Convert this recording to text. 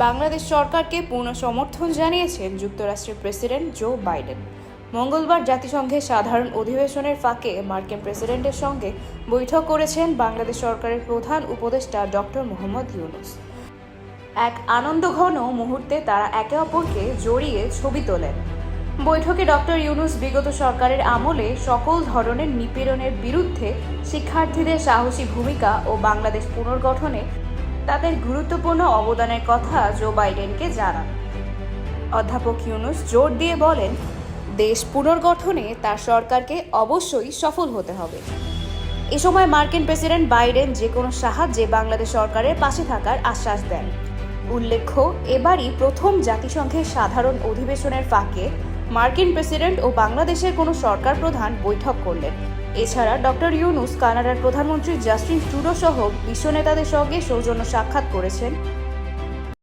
বাংলাদেশ সরকারকে পূর্ণ সমর্থন জানিয়েছেন যুক্তরাষ্ট্রের প্রেসিডেন্ট জো বাইডেন। মঙ্গলবার জাতিসংঘের সাধারণ অধিবেশনের ফাঁকে মার্কিন প্রেসিডেন্টের সঙ্গে বৈঠক করেছেন বাংলাদেশ সরকারের প্রধান উপদেষ্টা ডক্টর মোহাম্মদ ইউনুস। এক আনন্দঘন মুহূর্তে তারা একে অপরকে জড়িয়ে ছবি তোলেন। বৈঠকে ডক্টর ইউনুস বিগত সরকারের আমলে সকল ধরনের নিপীড়নের বিরুদ্ধে শিক্ষার্থীদের সাহসী ভূমিকা ও বাংলাদেশ পুনর্গঠনে তাদের গুরুত্বপূর্ণ অবদানের কথা জো বাইডেনকে জানান। অধ্যাপক ইউনুস জোর দিয়ে বলেন, দেশ পুনর্গঠনে তার সরকারকে অবশ্যই সফল হতে হবে। এ সময় মার্কিন প্রেসিডেন্ট বাইডেন যে কোনো সাহায্যে বাংলাদেশ সরকারের পাশে থাকার আশ্বাস দেন। উল্লেখ্য, এবারই প্রথম জাতিসংঘের সাধারণ অধিবেশনের ফাঁকে মার্কিন প্রেসিডেন্ট ও বাংলাদেশের কোনো সরকার প্রধান বৈঠক করলেন। এছাড়া ডক্টর ইউনুস কানাডার প্রধানমন্ত্রী জাস্টিন ট্রুডো সহ বিশ্ব নেতাদের সঙ্গে সৌজন্য সাক্ষাৎ করেছেন।